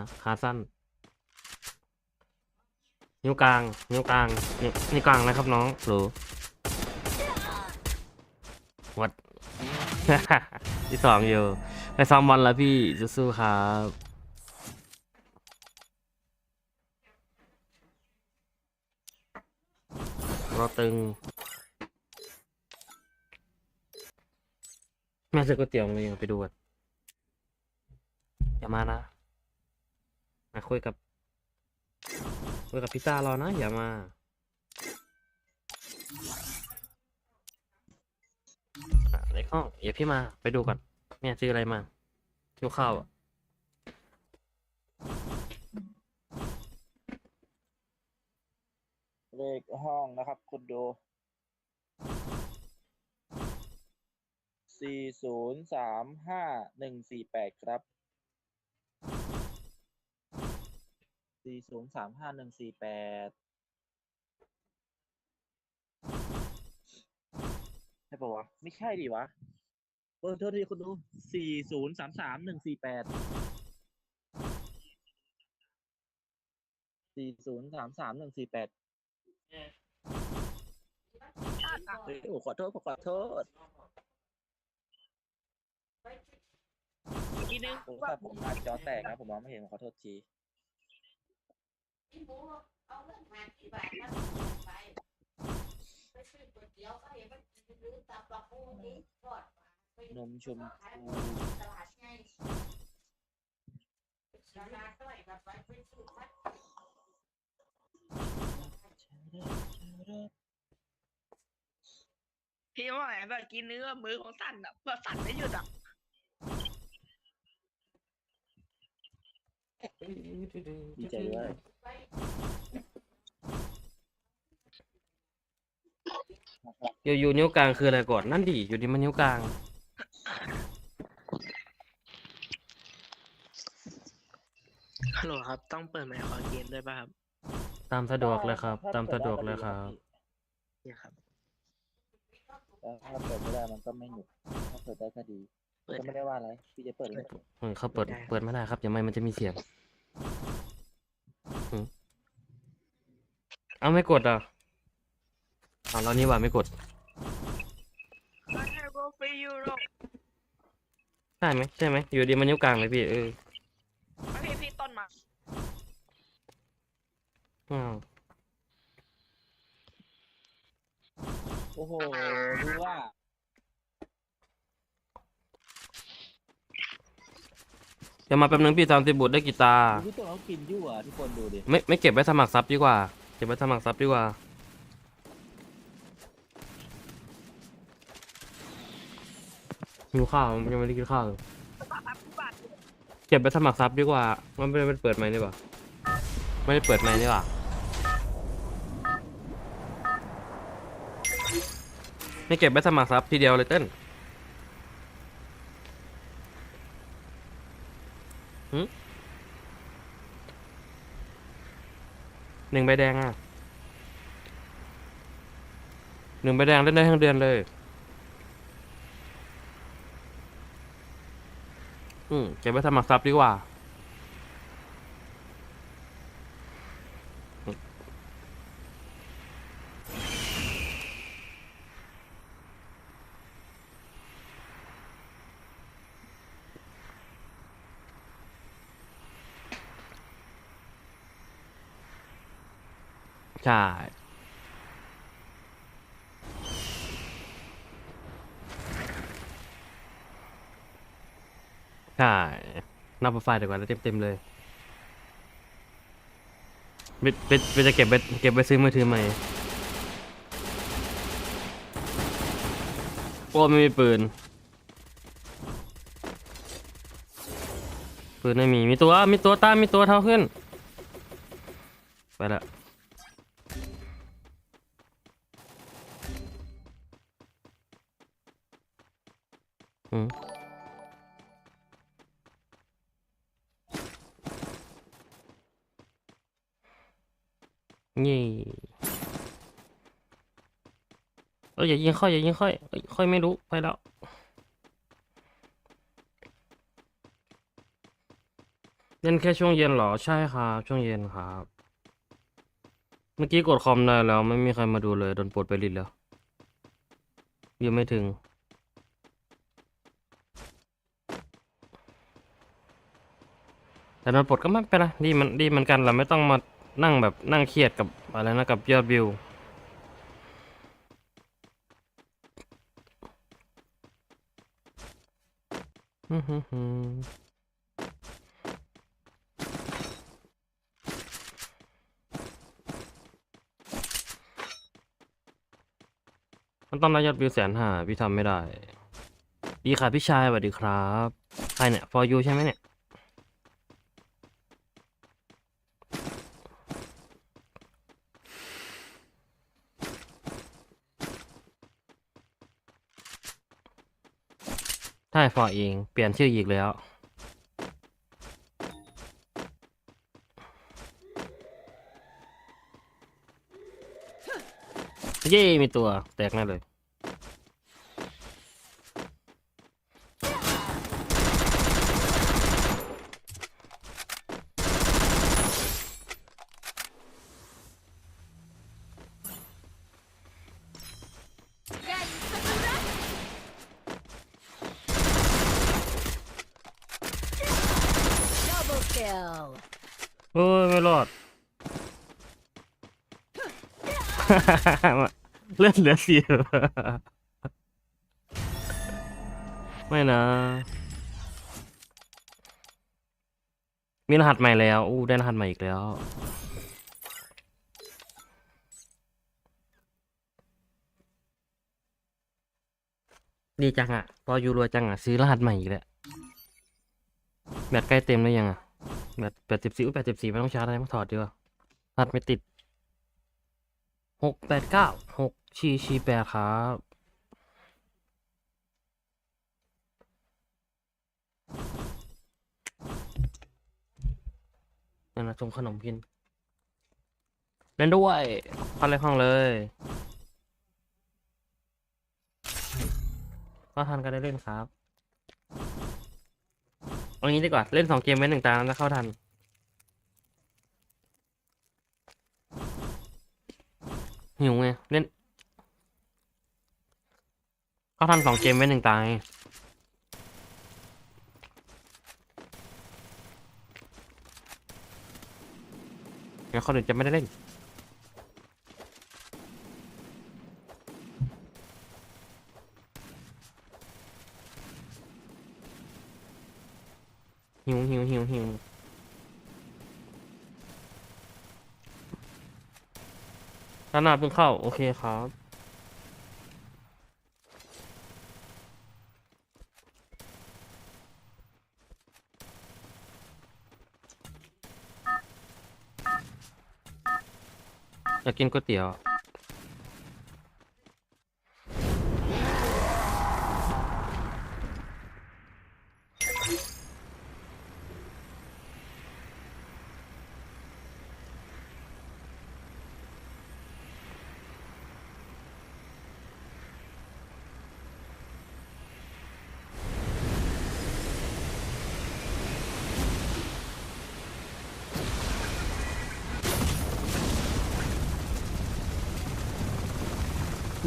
ะขาสั้น นิ้วกลาง นิ้วกลาง นิ้วกลางนะครับน้องหรูวัดที่สองอยู่ ไปซ้อมบอลแล้วพี่สู้ๆครับรอตึงแม่ซื้อก๋วยเตี๋ยวมายังไปดูกันอย่ามานะ มาคุยกับคุยกับพิซซ่ารอนะ อย่ามา อะในห้องอย่าพี่มาไปดูก่อนแม่ซื้ออะไรมาหิวข้าวอะเลขห้องนะครับ คุณดูสี่ศูนย์สามห้าหนึ่งสี่แปดครับ สี่ศูนย์สามห้าหนึ่งสี่แปดใช่ปะวะ ไม่ใช่ดิวะเออโทษทีคุณดูสี่ศูนย์สามสามหนึ่งสี่แปดสี่ศูนย์สามสามหนึ่งสี่แปดเฮ้ยโอ้ขอโทษผมขอโทษอีกทีนึงผมว่าผมอาจจอแตกนะ ผมมองไม่เห็นผมขอโทษที พี่หมูเอาเงินมาที่บานมาไปไปซื้อก๋วยเตี๋ยวก็เห็นมันกินหรือตำบักหุ่งนี่ทอดไปนมชมพูตลาดไงตลาดด้วยแบบไปไปซื้อมัดพี่ว่าไงแบบกินเนื้อมือของสั่นอะแบบสั่นไม่หยุดอะ ดีใจด้วยไปอยู่อยู่นิ้วกลางคืออะไรก่อนนั่นดิอยู่ดีมันนิ้วกลาง ฮัลโหลครับ ต้องเปิดไมค์คอเกมด้วยป่ะครับตามสะดวกเลยครับถ้ตามปิสะดวกเลยครับ เนี่ยครับแต่ถ้าเปิดไม่ได้มันก็ไม่หนุกถ้าเปิดได้ก็ดีเปิดก็ไม่ได้ว่าอะไรพี่จะเปิดเลย เออเขาเปิดได้เปิดไม่ได้ครับยังไม่มันจะมีเสียงอืม เอาไม่กดอะเอาแล้วนี่ว่าไม่กด I have go for Euro ใช่ไหมใช่ไหมอยู่ดีมันนิ้วกลางเลยพี่เออพี่พี่ต้นมาอ้าวโอ้โหดูว่า เดี๋ยวมาแป๊บนึงพี่ตามติบุตรได้กีตาร์ดูพี่ตัวเขากินอยู่อะทุกคนดูดิไม่ไม่เก็บไว้สมัครซับดีกว่า เก็บไว้สมัครซับดีกว่า หิวข้าวยังไม่ได้กินข้าวเลยบาทบาทเก็บไปสมัครซับดีกว่า มันไม่ได้เปิดไมค์ดีกว่าไม่ได้เปิดไมค์ดีกว่าไม่เก็บไปสมัครซับทีเดียวเลยเต้น หนึ่งใบแดงอะหนึ่งใบแดงเล่นได้ทั้งเดือนเลย อืมเก็บไว้สมัครซับดีกว่า ช่ ใช่นับไฟล์ดีกว่าแล้วเต็มๆเลยเบสเบสเบสจะเก็บไปเก็บไปซื้อมือถือใหม่โอ้ไม่มีปืน ปืนไม่มี มีตัว มีตัวตามมีตัวเท่าขึ้น ไปละ นี่เอออย่ายิงค่อยอย่ายิงค่อยค่อยไม่รู้ไปแล้วเล่นแค่ช่วงเย็นเหรอใช่ครับช่วงเย็นครับ เมื่อกี้กดคอมได้แล้ว ไม่มีใครมาดูเลยโดนปลดไปลิดแล้วยังไม่ถึง แต่โดนปลดก็ไม่เป็นไรดีมันดีเหมือนกันเราไม่ต้องมานั่งแบบนั่งเครียดกับอะไรนะกับยอดวิวมันต้องได้ยอดวิวแสนห้าพี่ทำไม่ได้ ดีค่ะพี่ชายสวัสดีครับ ใครเนี่ย for you ใช่ไหมเนี่ย ใช่ฟอเอง เปลี่ยนชื่ออีกแล้ว เย้ มีตัวแตกแน่เลย Double kill. โอ้ย ไม่รอด เลื่อนเหลือสี่ไม่นะ มีรหัสใหม่แล้ว อู้ได้รหัสใหม่อีกแล้วดีจังอะพออยู่รวยจังอะซื้อรหัสใหม่อีกแล้วแบตใกล้เต็มแล้วยังอะแบตแปดสิบสี่แปดสิบสี่ไม่ต้องชาร์จอะไรมาถอดดีกว่าถอดไม่ติดหกแปดเก้าหกชีชีแปดครับนั่นนะส่งขนมกิน เล่นด้วยพันเลยห้องเลยก็ทันก็ได้เล่นครับเอางี้ดีกว่า เล่นสองเกมไว้หนึ่งตาแล้วเข้าทันหิวไงเล่น เขาทันสองเกมไว้หนึ่งตาไงเดี๋ยวคนอื่นจะไม่ได้เล่น หิวหิวหิวหิวด้านหน้าเพิ่งเข้า โอเคครับ จะกินก๋วยเตี๋ยว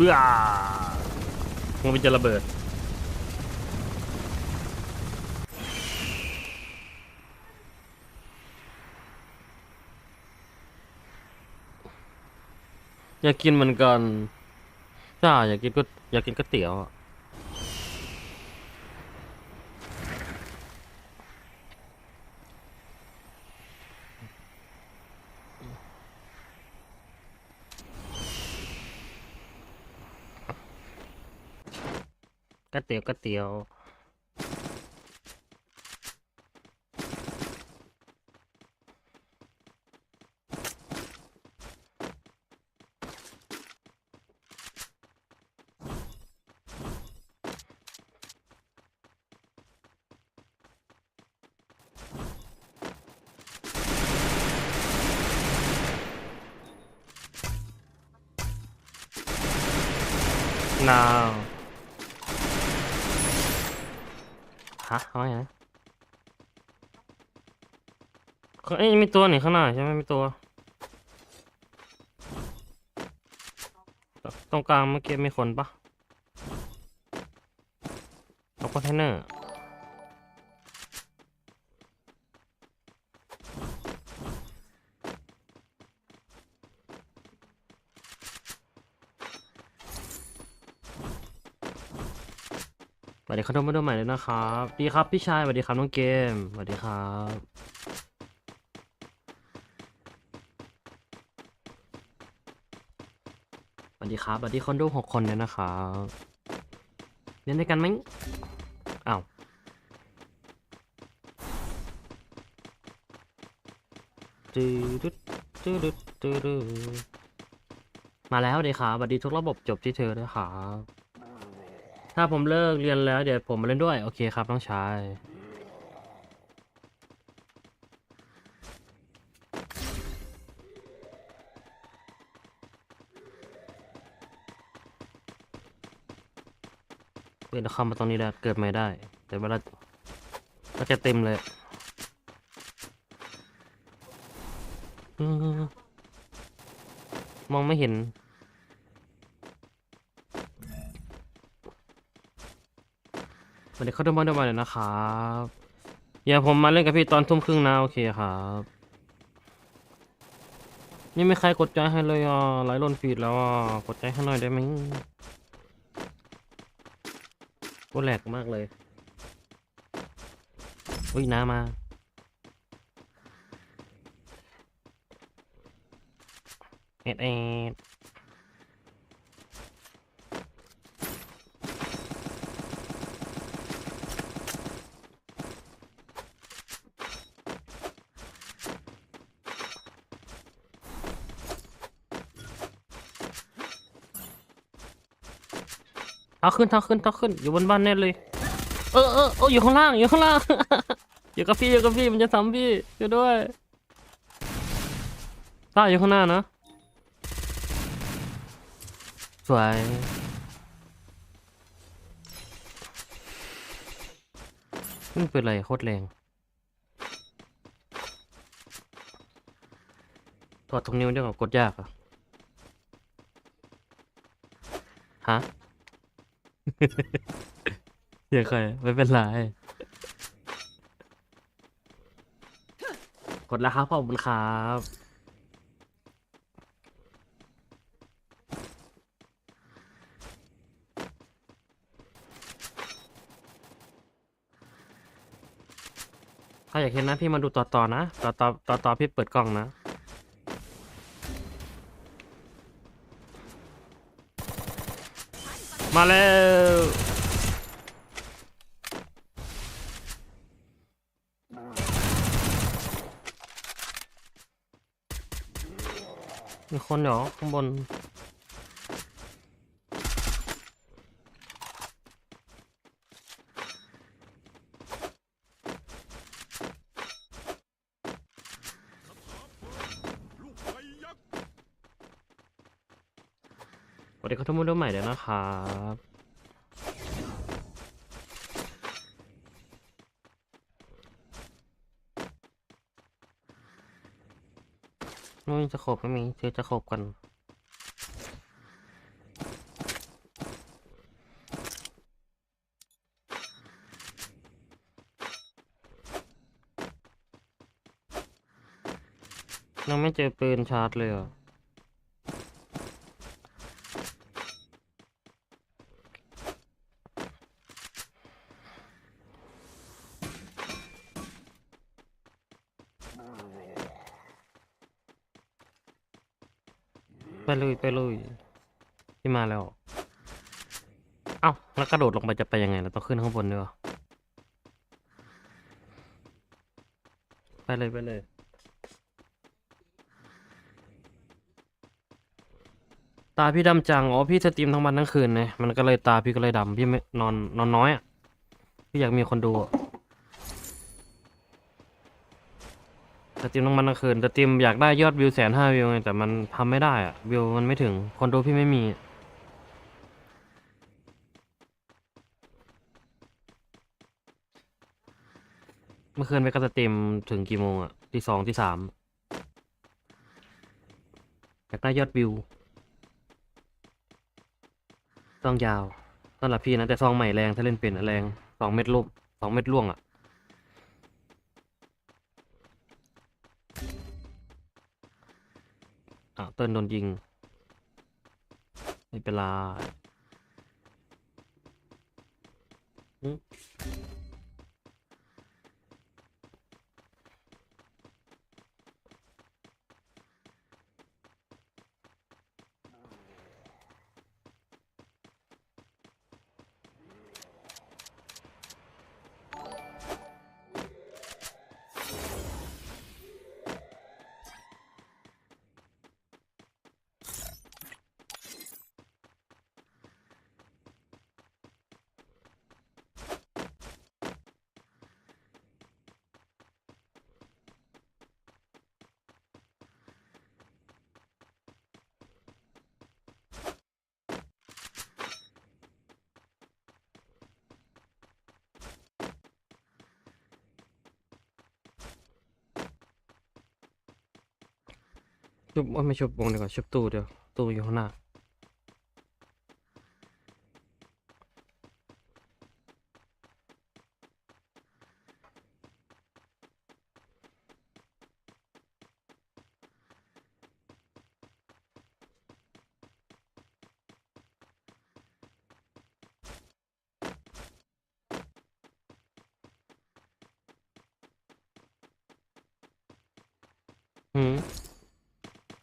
เบื่อมันจะระเบิด อยากกินเหมือนกัน ใช่ อยากกินก็อยากกินก๋วยเตี๋ยวอะ ก๋วยเตี๋ยวก๋วยเตี๋ยว now ฮะเอาไงนะเอ้ยมีตัวหนึ่งข้างหน้าใช่ไหมมีตัว ตรงกลางเมื่อกี้มีคนปะเอาคอนเทนเนอร์ วัสดีครับทุกคนใหม่เลยนะครับดีครับพี่ชายสวัสดีครับน้องเกมสวัสดีครับสวัสดีครับสวัสดีคนดูหกคนเลยนะครับเล่นด้วยกันไหมอ้าวจืดดจืดดจืดมาแล้วดีครับสวัสดีทุกระบบจบที่เธอด้วยครับ ถ้าผมเลิกเรียนแล้วเดี๋ยวผมมาเล่นด้วย โอเคครับน้องชายเดี๋ยวเข้ามาตรงนี้ได้เกิดไม่ได้ แต่เวลาก็จะเต็มเลยมองไม่เห็น วัสดีครับทุกคนทุกคนเลยนะครับอย่าผมมาเล่นกับพี่ตอนทุ่มครึ่งนะโอเคครับยังไม่ใครกดใจให้เลยอะไลฟ์ลนฟีดแล้วอะกดใจให้หน่อยได้ไหมก็แหลกมากเลยอุ้ยน้ามาเอ็ดเอ็ด ท้าขึ้นท้าขึ้นท้าขึ้น อยู่บนบ้านแน่เลย เออเออเอออยู่ข้างล่าง อยู่ข้างล่าง อยู่กับพี่ อยู่กับพี่ มันจะซ้ำพี่ช่วยด้วยต้าอยู่ข้างหน้านะ สวย นี่เป็นอะไรโคตรแรงถอดตรงนิ้วเดียวกับกดยากอะฮะ เสียงใครไม่เป็นไรกดแล้วครับขอบคุณครับถ้าอยากเห็นนะพี่มาดูต่อต่อนะ ต่อต่อต่อต่อพี่เปิดกล้องนะ มาแล้วมีคนเหรอข้างบน สวัสดีครับทุกคนด้วยใหม่เลยนะครับนู่นจะขบไม่มีเจอจะขบกันยังไม่เจอปืนชาร์จเลยอะ เลยไปเลยที่มาแล้ว เอ้าแล้วกระโดดลงไปจะไปยังไงเราต้องขึ้นข้างบนด้วยวะไปเลยไปเลยตาพี่ดำจัง อ๋อ พี่สตรีมทั้งวันทั้งคืนเลยมันก็เลยตาพี่ก็เลยดำ พี่ไม่นอนนอนน้อยอะ พี่อยากมีคนดูอะ สตรีมทั้งวันทั้งคืนสตรีมอยากได้ยอดวิวแสนห้าวิวไงแต่มันทำไม่ได้อะวิวมันไม่ถึงคนดูพี่ไม่มี เมื่อคืนไปก็สตรีมถึงกี่โมงอะที่สองที่สามอยากได้ยอดวิวต้องยาวสำหรับพี่นะแต่ซองใหม่แรงถ้าเล่นเป็นอะแรงสองเม็ดลูกสองเม็ดล่วงอะ อะเติ้ลโดนยิง ไม่เป็นไร ชุบว่าไม่ชุบวงดีกว่าชุบตู้เดียวตู้อยู่ข้างหน้าอืม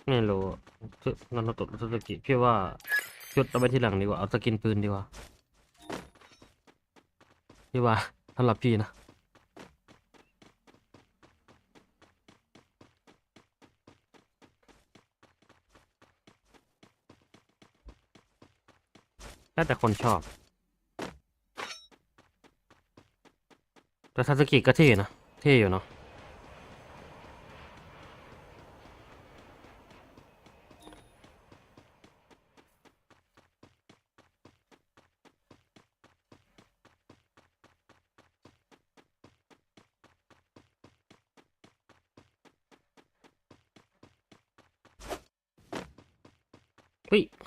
ไม่รู้อะชุดนันโตะซูซูกิพี่ว่าชุดเอาไปที่หลังดีกว่า เอาสกินปืนดีกว่า พี่ว่าสำหรับพี่นะแล้วแต่คนชอบ แต่ซาสกิก็เท่นะ เท่อยู่เนาะ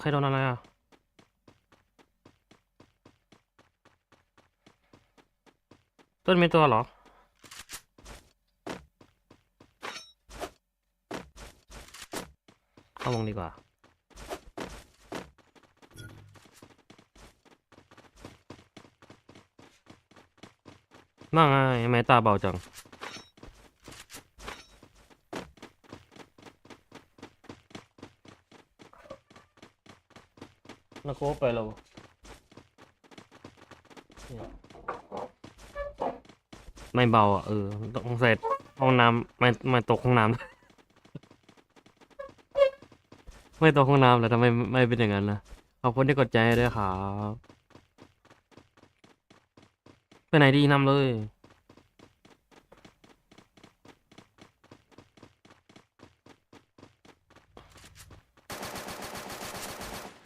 ใครโดนอะไรอะต้นมีตัวเหรอ เข้าวงดีกว่าน่าไงทำไมตาเบาจัง นักโคไปแล้วไม่เบาอะเออต้องใส่ห้องน้ำไม่ไม่ตกห้องน้ำ ไม่ตกห้องน้ำแล้วทำไมไม่เป็นอย่างนั้นนะขอบคุณที่กดใจด้วยครับไปไหนดีนำเลย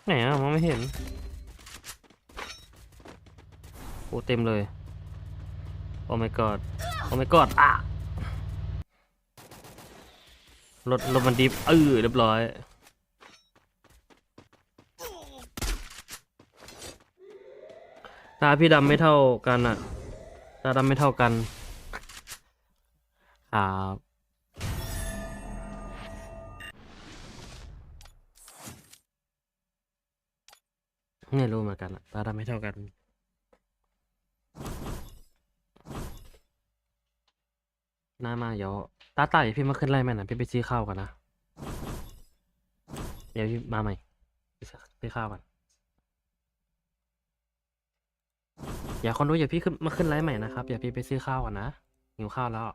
ไหนอะมองไม่เห็นโอ้เต็มเลยโอ้ my god โอ้ my god อะรถรถมันดิฟเออเรียบร้อยตาพี่ดำไม่เท่ากันอะ ตาดำไม่เท่ากัน ครับ ไม่รู้เหมือนกันอะตาดำไม่เท่ากันหน้ามาเดี๋ยวตาตาอย่าพี่มาขึ้นไล่แม่นะพี่ไปซื้อข้าวกันนะ เดี๋ยวพี่มาใหม่ไปซื้อข้าวกันอย่าคนรู้อย่าพี่ขึ้นมาขึ้นไลฟ์ใหม่นะครับอย่าพี่ไปซื้อข้าวก่อนนะหิวข้าวแล้ว